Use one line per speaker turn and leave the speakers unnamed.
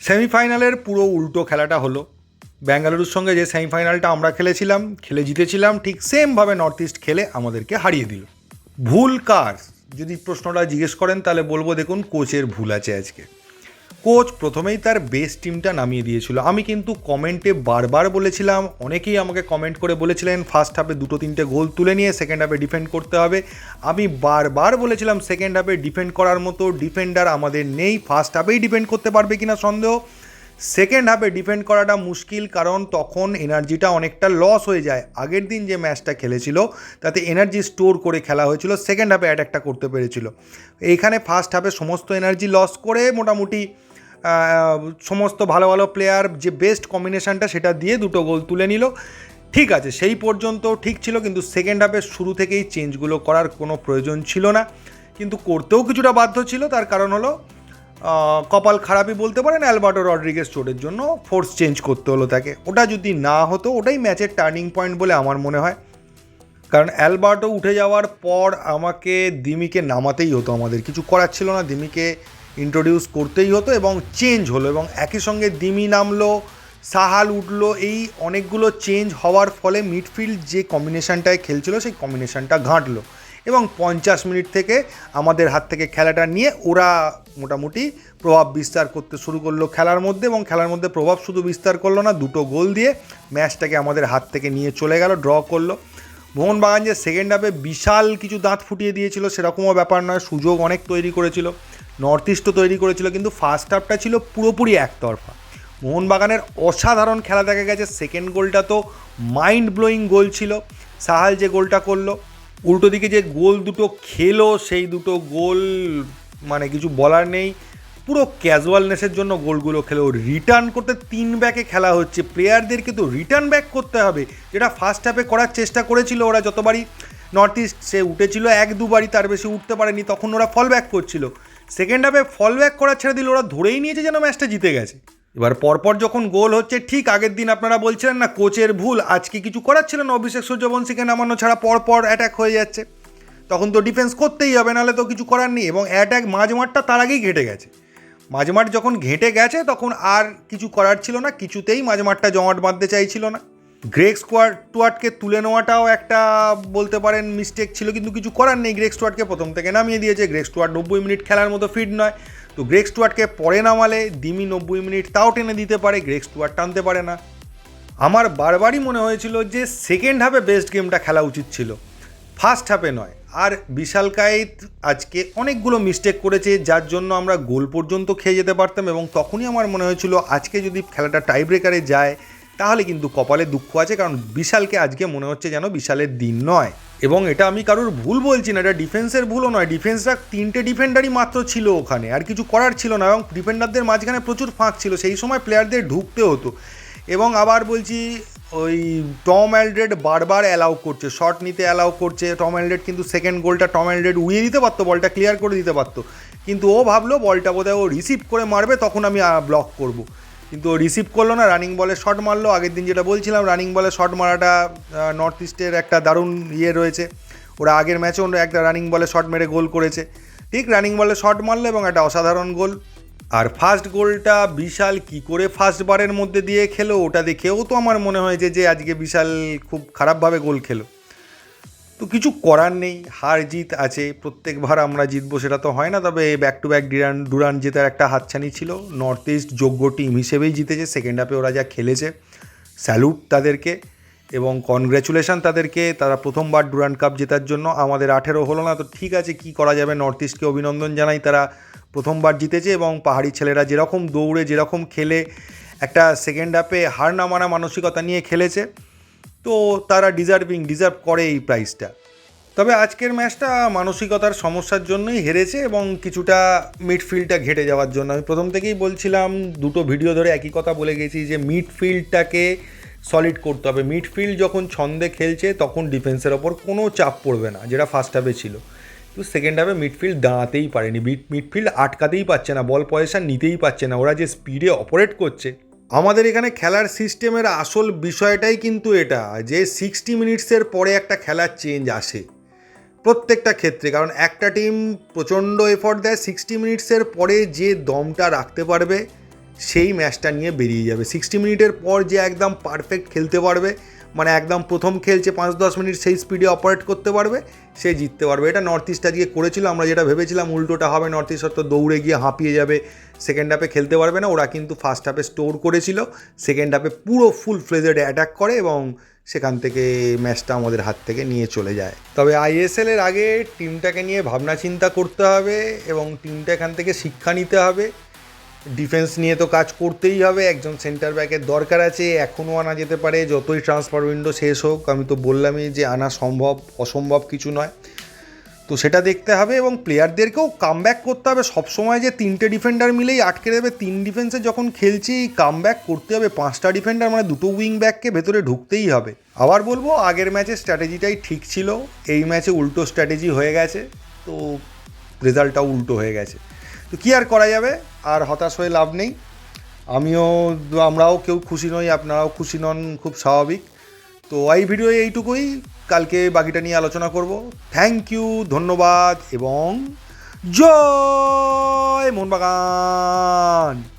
সেমিফাইনালের পুরো উল্টো খেলাটা হলো। ব্যাঙ্গালুরুর সঙ্গে যে সেমিফাইনালটা আমরা খেলেছিলাম, খেলে জিতেছিলাম, ঠিক সেমভাবে নর্থ ইস্ট খেলে আমাদেরকে হারিয়ে দিল। ভুল কার? যদি প্রশ্নটা জিজ্ঞেস করেন তাহলে বলব দেখুন কোচের ভুল আছে আজকে। কোচ প্রথমেই তার বেস্ট টিমটা নামিয়ে দিয়েছিল। আমি কিন্তু কমেন্টে বারবার বলেছিলাম, অনেকেই আমাকে কমেন্ট করে বলেছিলেন ফার্স্ট হাফে দুটো তিনটে গোল তুলে নিয়ে সেকেন্ড হাফে ডিফেন্ড করতে হবে। আমি বারবার বলেছিলাম সেকেন্ড হাফে ডিফেন্ড করার মতো ডিফেন্ডার আমাদের নেই ফার্স্ট হাফেই ডিফেন্ড করতে পারবে কিনা সন্দেহ? সেকেন্ড হাফে ডিফেন্ড করাটা মুশকিল, কারণ তখন এনার্জিটা অনেকটা লস হয়ে যায়। আগের দিন যে ম্যাচটা খেলেছিল, তাতে এনার্জি স্টোর করে খেলা হয়েছিল সেকেন্ড হাফে অ্যাটাকটা করতে পেরেছিল। এইখানে ফার্স্ট হাফে সমস্ত এনার্জি লস করে মোটামুটি সমস্ত ভালো ভালো প্লেয়ার যে বেস্ট কম্বিনেশনটা সেটা দিয়ে দুটো গোল তুলে নিল। ঠিক আছে, সেই পর্যন্ত ঠিক ছিল, কিন্তু সেকেন্ড হাফের শুরু থেকেই চেঞ্জগুলো করার কোনো প্রয়োজন ছিল না। কিন্তু করতেও কিছুটা বাধ্য ছিল, তার কারণ হলো কপাল খারাপই বলতে পারেন, অ্যালবার্টো রড্রিগেস চোটের জন্য ফোর্স চেঞ্জ করতে হলো তাকে। ওটা যদি না হতো, ওটাই ম্যাচের টার্নিং পয়েন্ট বলে আমার মনে হয়। কারণ অ্যালবার্টো উঠে যাওয়ার পর আমাকে দিমিকে নামাতেই হতো আমাদের। কিছু করার ছিল না, দিমিকে ইন্ট্রোডিউস করতেই হতো এবং চেঞ্জ হলো এবং একই সঙ্গে দিমি নামলো, সাহাল উঠল, এই অনেকগুলো চেঞ্জ হওয়ার ফলে মিডফিল্ড যে কম্বিনেশনটায় খেলছিল সেই কম্বিনেশানটা ঘাঁটলো এবং পঞ্চাশ মিনিট থেকে আমাদের হাত থেকে খেলাটা নিয়ে ওরা মোটামুটি প্রভাব বিস্তার করতে শুরু করল খেলার মধ্যে এবং খেলার মধ্যে প্রভাব শুধু বিস্তার করল না, দুটো গোল দিয়ে ম্যাচটাকে আমাদের হাত থেকে নিয়ে চলে গেল ড্র করল। মোহনবাগান যে সেকেন্ড হাফে বিশাল কিছু দাঁত ফুটিয়ে দিয়েছিল সেরকমও ব্যাপার নয়, সুযোগ অনেক তৈরি করেছিল। নর্থ ইস্টও তৈরি করেছিল, কিন্তু ফার্স্ট হাফটা ছিল পুরোপুরি একতরফা। মোহনবাগানের অসাধারণ খেলা দেখা গেছে সেকেন্ড গোলটা তো মাইন্ড ব্লোয়িং গোল ছিল। সাহাল যে গোলটা করল, উল্টো দিকে যে গোল দুটো খেলো, সেই দুটো গোল মানে কিছু বলার নেই। পুরো ক্যাজুয়ালনেসের জন্য গোলগুলো খেলো। রিটার্ন করতে তিন ব্যাকে খেলা হচ্ছে। প্লেয়ারদেরকে তো রিটার্ন ব্যাক করতে হবে, যেটা ফার্স্ট হাফে করার চেষ্টা করেছিল ওরা যতবারই। নর্থ ইস্ট সে উঠেছিল, এক দুবারই তার বেশি উঠতে পারেনি, তখন ওরা ফল ব্যাক করছিল। সেকেন্ড হাফে ফল ব্যাক করা ছেড়ে দিল, ওরা ধরেই নিয়েছে যেন ম্যাচটা জিতে গেছে। এবার পরপর যখন গোল হচ্ছে, ঠিক আগের দিন আপনারা বলছিলেন না, কোচের ভুল, আজকে কিছু করার ছিল না, অভিষেক সূর্যবংশীকে নামানো ছাড়া পরপর অ্যাটাক হয়ে যাচ্ছে। তখন তো ডিফেন্স করতেই হবে, নাহলে তো কিছু করার নেই, এবং অ্যাটাক মাঝমাঠটা তার আগেই ঘেটে গেছে। মাঝমাঠ যখন ঘেঁটে গেছে, তখন আর কিছু করার ছিল না, কিছুতেই মাঝমাঠটা জমাট বাঁধতে চাইছিল না। গ্রেক স্কোয়াড টুয়ার্টকে তুলে নেওয়াটাও একটা, বলতে পারেন মিস্টেক ছিল, কিন্তু কিছু করার নেই গ্রেক স্টুয়ার্টকে। প্রথম থেকে নামিয়ে দিয়েছে গ্রেক স্টুয়ার্ট নব্বই মিনিট খেলার মতো ফিট নয়। তো গ্রেক স্টুয়ার্টকে পরে নামালে দিমি নব্বই মিনিট তাও টেনে দিতে পারে গ্রেক স্টুয়ার্ট টানতে পারে না। আমার বারবারই মনে হয়েছিল যে সেকেন্ড হাফে বেস্ট গেমটা খেলা উচিত ছিল। ফার্স্ট হাফে নয়। আর বিশাল কায়েত আজকে অনেকগুলো মিস্টেক করেছে, যার জন্য আমরা গোল পর্যন্ত খেয়ে যেতে পারতাম এবং তখনই আমার মনে হয়েছিল, আজকে যদি খেলাটা টাই ব্রেকারে যায় তাহলে কিন্তু কপালে দুঃখ আছে, কারণ বিশালকে আজকে মনে হচ্ছে যেন বিশালের দিন নয়। এবং এটা আমি কারোর ভুল বলছি না, এটা ডিফেন্সের ভুলও নয়। ডিফেন্সরা তিনটে ডিফেন্ডারই মাত্র ছিল ওখানে, আর কিছু করার ছিল না এবং ডিফেন্ডারদের মাঝখানে প্রচুর ফাঁক ছিল, সেই সময় প্লেয়ারদের ঢুকতে হতো। এবং আবার বলছি, ওই টম অ্যালড্রেড বারবার অ্যালাউ করছে, শট নিতে অ্যালাউ করছে। টম অ্যালড্রেড কিন্তু সেকেন্ড গোলটা টম অ্যালড্রেড উড়িয়ে দিতে পারতো, বলটা ক্লিয়ার করে দিতে পারতো। কিন্তু ও ভাবলো, বলটা বোধহয় ও রিসিভ করে মারবে, তখন আমি ব্লক করব। কিন্তু রিসিভ করল না রানিং বলে শট মারলো। আগের দিন যেটা বলছিলাম রানিং বলে শট মারাটা নর্থ ইস্টের একটা দারুণ ইয়ে রয়েছে। ওরা আগের ম্যাচে ওরা একটা রানিং বলে শট মেরে গোল করেছে। ঠিক রানিং বলে শট মারলো এবং একটা অসাধারণ গোল আর ফার্স্ট গোলটা বিশাল কি করে ফার্স্ট বারের মধ্যে দিয়ে খেলো, ওটা দেখেও তো আমার মনে হয়েছে যে আজকে বিশাল খুব খারাপভাবে গোল খেলো। তো কিছু করার নেই, হার জিত আছে, প্রত্যেকবার আমরা জিতবো সেটা তো হয় না, তবে ব্যাক টু ব্যাক ডিরান ডুরান জেতার একটা হাতছানি ছিল। নর্থ ইস্ট যোগ্য টিম হিসেবেই জিতেছে সেকেন্ড হাফে ওরা যা খেলেছে স্যালুট তাদেরকে এবং কনগ্র্যাচুলেশন তাদেরকে, তারা প্রথমবার ডুরান কাপ জেতার জন্য আমাদের আঠেরো হলো না, তো ঠিক আছে কি করা যাবে নর্থ ইস্টকে অভিনন্দন জানাই, তারা প্রথমবার জিতেছে এবং পাহাড়ি ছেলেরা যেরকম দৌড়ে, যেরকম খেলে, একটা সেকেন্ড হাফে হার না মানা মানসিকতা নিয়ে খেলেছে। তো তারা ডিজার্ভিং ডিজার্ভ করে এই প্রাইসটা তবে আজকের ম্যাচটা মানসিকতার সমস্যার জন্যই হেরেছে এবং কিছুটা মিডফিল্ডটা ঘেটে যাওয়ার জন্য। আমি প্রথম থেকেই বলছিলাম, দুটো ভিডিও ধরে একই কথা বলে গেছি যে মিডফিল্ডটাকে সলিড করতে হবে। মিডফিল্ড যখন ছন্দে খেলছে, তখন ডিফেন্সের ওপর কোনো চাপ পড়বে না, যেটা ফার্স্ট হাফে ছিল। কিন্তু সেকেন্ড হাফে মিডফিল্ড দাঁড়াতেই পারেনি। মিডফিল্ড আটকাতেই পারছে না বল পয়সা নিতেই পারছে না। ওরা যে স্পিডে অপারেট করছে আমাদের এখানে খেলার সিস্টেমের আসল বিষয়টাই কিন্তু এটা, যে সিক্সটি মিনিটসের পরে একটা খেলার চেঞ্জ আসে প্রত্যেকটা ক্ষেত্রে। কারণ একটা টিম প্রচণ্ড এফর্ট দেয় সিক্সটি মিনিটসের পরে যে দমটা রাখতে পারবে, সেই ম্যাচটা নিয়ে বেরিয়ে যাবে। সিক্সটি মিনিটের পর যে একদম পারফেক্ট খেলতে পারবে মানে একদম প্রথম খেলছে পাঁচ দশ মিনিট সেই স্পিডে অপারেট করতে পারবে, সে জিততে পারবে। এটা নর্থ ইস্ট আজকে করেছিল, আমরা যেটা ভেবেছিলাম উল্টোটা হবে নর্থ ইস্ট হয়তো দৌড়ে গিয়ে হাঁপিয়ে যাবে সেকেন্ড হাফে খেলতে পারবে না, ওরা কিন্তু ফার্স্ট হাফে স্টোর করেছিল সেকেন্ড হাফে পুরো ফুল ফ্লেজেড অ্যাটাক করে এবং সেখান থেকে ম্যাচটা আমাদের হাত থেকে নিয়ে চলে যায়। তবে আইএসএল এর আগে টিমটাকে নিয়ে ভাবনা চিন্তা করতে হবে এবং টিমটা এখান থেকে শিক্ষা নিতে হবে। ডিফেন্স নিয়ে তো কাজ করতেই হবে, একজন সেন্টার ব্যাকের দরকার আছে, এখনও আনা যেতে পারে, যতই ট্রান্সফার উইন্ডো শেষ হোক, আমি তো বললামই যে আনা সম্ভব, অসম্ভব কিছু নয়। তো সেটা দেখতে হবে এবং প্লেয়ারদেরকেও কাম ব্যাক করতে হবে, সবসময় যে তিনটে ডিফেন্ডার মিলেই আটকে দেবে, তিন ডিফেন্সে যখন খেলছি কাম ব্যাক করতে হবে, পাঁচটা ডিফেন্ডার মানে দুটো উইং ব্যাককে ভেতরে ঢুকতেই হবে। আবার বলব, আগের ম্যাচে স্ট্র্যাটেজিটাই ঠিক ছিল, এই ম্যাচে উল্টো স্ট্র্যাটেজি হয়ে গেছে, তো রেজাল্টটাও উল্টো হয়ে গেছে। তো কী আর করা যাবে? আর হতাশ হয়ে লাভ নেই। আমিও আমরাও কেউ খুশি নই, আপনারাও খুশি নন, খুব স্বাভাবিক। তো এই ভিডিও এইটুকুই। কালকে বাকিটা নিয়ে আলোচনা করব। থ্যাংক ইউ ধন্যবাদ, এবং জয় মোহনবাগান!